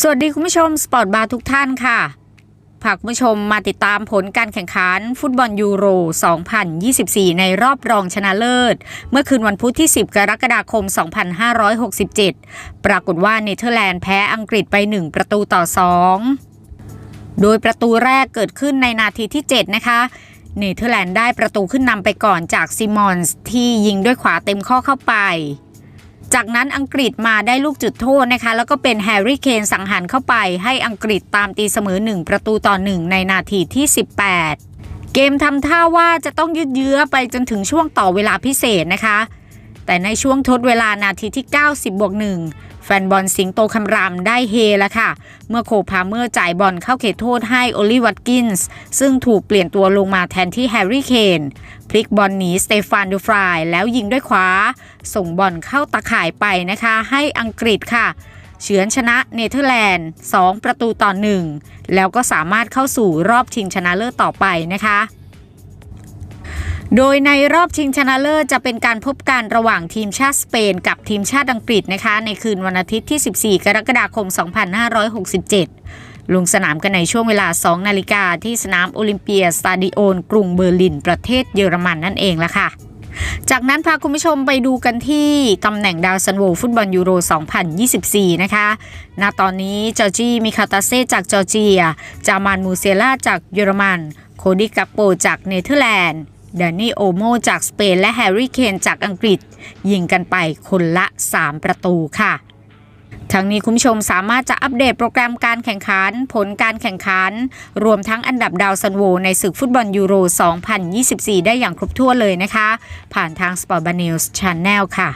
สวัสดีคุณผู้ชมสปอร์ตบาร์ทุกท่านค่ะพาคุณผู้ชมมาติดตามผลการแข่งขันฟุตบอลยูโร 2024 ในรอบรองชนะเลิศ เมื่อคืนวันพุธที่ 10 กรกฎาคม 2567 ปรากฏว่าเนเธอร์แลนด์แพ้อังกฤษไป 1 ประตูต่อ 2 โดยประตูแรกเกิดขึ้นในนาทีที่ 7 นะคะ เนเธอร์แลนด์ได้ประตูขึ้นนำไปก่อนจากซิมอนส์ที่ยิงด้วยขวาเต็มข้อเข้าไป จากนั้นอังกฤษมาได้ลูกจุดโทษนะคะ แล้วก็เป็นแฮร์รี่เคนสังหารเข้าไปให้อังกฤษตามตีเสมอ 1 ประตูต่อ 1 ในนาทีที่ 18 เกมทำท่าว่าจะต้องยืดเยื้อไปจนถึงช่วงต่อเวลาพิเศษนะคะ แต่ในช่วงทดเวลานาทีที่ 90บวก1 แฟนบอลสิงโตคำรามได้เฮแล้วค่ะ เมื่อโคพาเมอร์จ่ายบอลเข้าเขตโทษให้โอลิวัตกินส์ซึ่งถูกเปลี่ยนตัวลงมาแทนที่แฮร์รี่เคนพลิกบอลหนีสเตฟานดูฟรายแล้วยิงด้วยขวา ส่งบอลเข้าตะข่ายไปนะคะ ให้อังกฤษค่ะ เฉือนชนะเนเธอร์แลนด์ 2 ประตูต่อ 1 แล้วก็สามารถเข้าสู่รอบชิงชนะเลิศต่อไปนะคะ โดยในรอบชิงชนะเลิศจะเป็นการพบกันระหว่างทีมชาติสเปน กับทีมชาติอังกฤษนะคะ ในคืนวันอาทิตย์ที่ 14 กรกฎาคม 2567 ลงสนามกันในช่วงเวลา 2 นาฬิกาที่สนามโอลิมเปียสตาดิโอนกรุงเบอร์ลิน ประเทศเยอรมันนั่นเองละค่ะ จากนั้นพาคุณผู้ชมไปดูกันที่ตำแหน่งดาวซันโวฟุตบอลยูโร 2024 นะคะ ณ ตอนนี้จอร์จีมิคาตาเซจากจอร์เจีย จามานมูเซล่าจากเยอรมัน โคดิกัปโปจากเนเธอร์แลนด์ แดนนี่โอโมจากสเปนและแฮร์รี่เคนจากอังกฤษ ยิงกันไปคนละ 3 ประตูค่ะทั้งนี้คุณผู้ชมสามารถจะอัปเดตโปรแกรมการแข่งขัน ผลการแข่งขัน รวมทั้งอันดับดาวซันโวในศึกฟุตบอลยูโร 2024 ได้อย่างครบถ้วนเลยนะคะ ผ่านทาง Sport b a n e w s Channel ค่ะ